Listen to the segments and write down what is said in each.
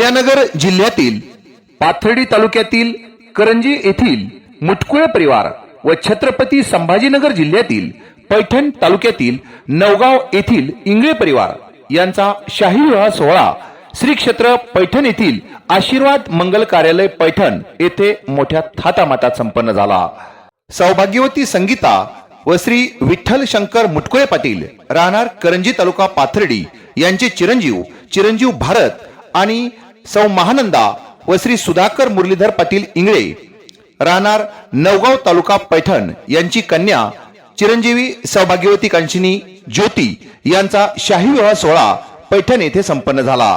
अहिल्यानगर जिल्ह्यातील पाथर्डी तालुक्यातील करंजी येथील मुटकुळे परिवार व छत्रपती संभाजीनगर जिल्ह्यातील पैठण तालुक्यातील नवगाव येथील इंगळे परिवार यांचा शाही विवाह सोहळा श्री क्षेत्र पैठण येथील आशीर्वाद मंगल कार्यालय पैठण येथे मोठ्या थाटामाटात संपन्न झाला. सौभाग्यवती संगीता व श्री विठ्ठल शंकर मुटकुळे पाटील राहणार करंजी तालुका पाथर्डी यांचे चिरंजीव चिरंजीव भारत आणि सौ महानंदा व श्री सुधाकर मुरलीधर पाटील इंगळे राहणार नवगाव तालुका पैठण यांची कन्या चिरंजीवी सौभाग्यवती कांशिनी ज्योती यांचा शाही विवाह सोहळा पैठण येथे संपन्न झाला.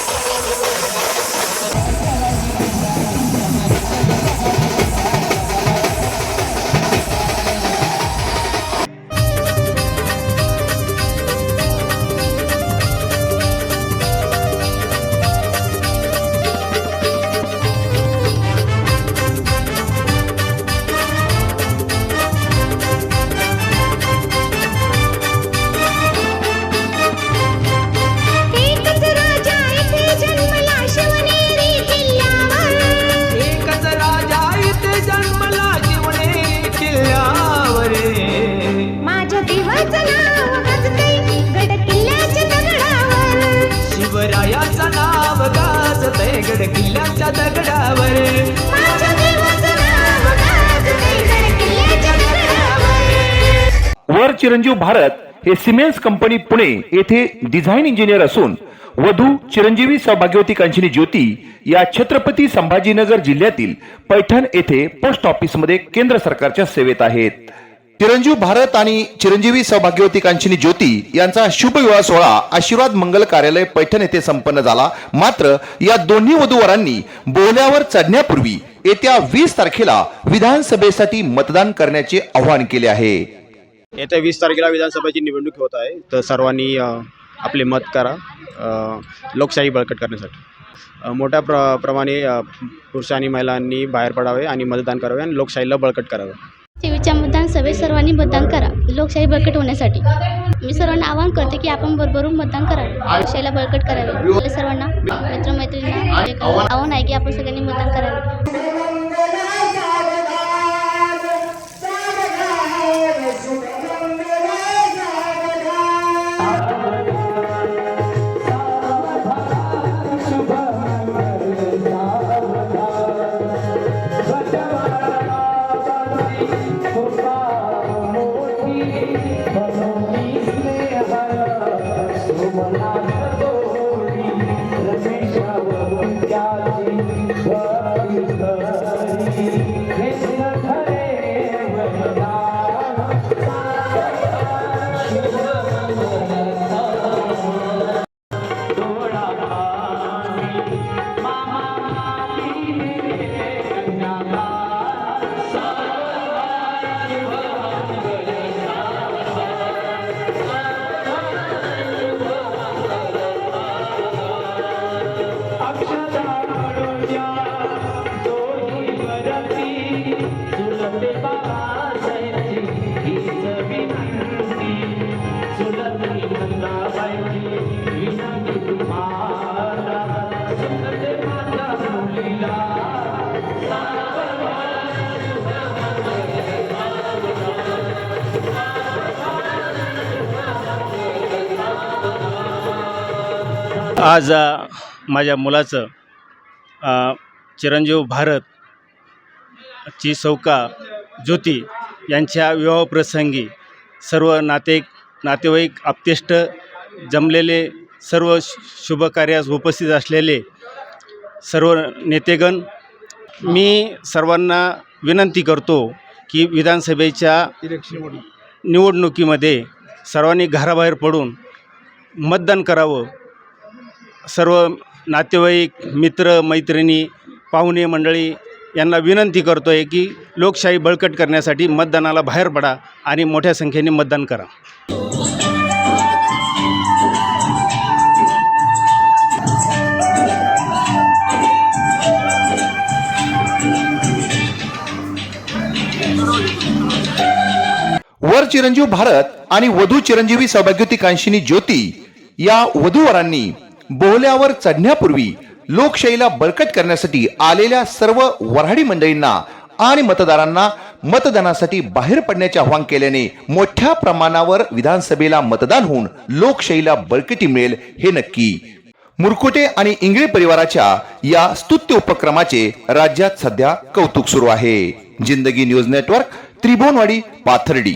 किल्ल्याच्या दगडावर. वर चिरंजीव भारत हे सिमेन्स कंपनी पुणे येथे डिझाईन इंजिनियर असून वधू चिरंजीवी सौभाग्यवती कांचनी ज्योती या छत्रपती संभाजीनगर जिल्ह्यातील पैठण येथे पोस्ट ऑफिसमध्ये केंद्र सरकारच्या सेवेत आहेत. चिरंजीव भारत आणि चिरंजीवी सौभाग्यवती कांचिनी ज्योती यांचा शुभ विवाह सोहळा आशीर्वाद मंगल कार्यालय पैठण येथे संपन्न झाला. मात्र या दोन्ही वधूवरांनी बोल्यावर चढण्यापूर्वी येत्या वीस तारखेला विधानसभेसाठी मतदान करण्याचे आवाहन केले आहे. येत्या वीस तारखेला विधानसभेची निवडणूक होत आहे. तर सर्वांनी आपले मत करा लोकशाही बळकट करण्यासाठी. मोठ्या प्र प्रमाणे पुरुष आणि महिलांनी बाहेर पडावे आणि मतदान करावे आणि लोकशाहीला बळकट करावे. सभेत सर्वांनी मतदान करा. लोकशाही बळकट होण्यासाठी. मी सर्वांना आवाहन करते की आपण बरोबरून मतदान करावे लोकशाहीला बळकट करावे. सर्वांना मित्रमैत्रिणींना आव्हान आहे की आपण सगळ्यांनी मतदान करावे. प्यार आज माझ्या मुलाचं चिरंजीव भारत ची सौका ज्योती यांच्या विवाहप्रसंगी सर्व नाते नातेवाईक आप्तेष्ट जमलेले सर्व शुभकार्यास उपस्थित असलेले सर्व नेतेगण मी सर्वांना विनंती करतो की विधानसभेच्या निवडणुकीमध्ये सर्वांनी घराबाहेर पडून मतदान करावं. सर्व नातेवाईक मित्र मैत्रिणी पाहुणे मंडळी यांना विनंती करतो आहे की लोकशाही बळकट करण्यासाठी मतदानाला बाहेर पडा आणि मोठ्या संख्येने मतदान करा. वर चिरंजीव भारत आणि वधू चिरंजीवी सौभाग्यवती कांशिनी ज्योती या वधूवरांनी बोहल्यावर चढण्यापूर्वी लोकशाहीला बळकट करण्यासाठी आलेल्या सर्व वऱ्हाडी मंडळींना आणि मतदारांना मतदानासाठी बाहेर पडण्याचे आवाहन केल्याने मोठ्या प्रमाणावर विधानसभेला मतदान होऊन लोकशाहीला बळकटी मिळेल हे नक्की. मुरकुटे आणि इंगळे परिवाराच्या या स्तुत्य उपक्रमाचे राज्यात सध्या कौतुक सुरू आहे. जिंदगी न्यूज नेटवर्क त्रिभुवनवाडी पाथर्डी.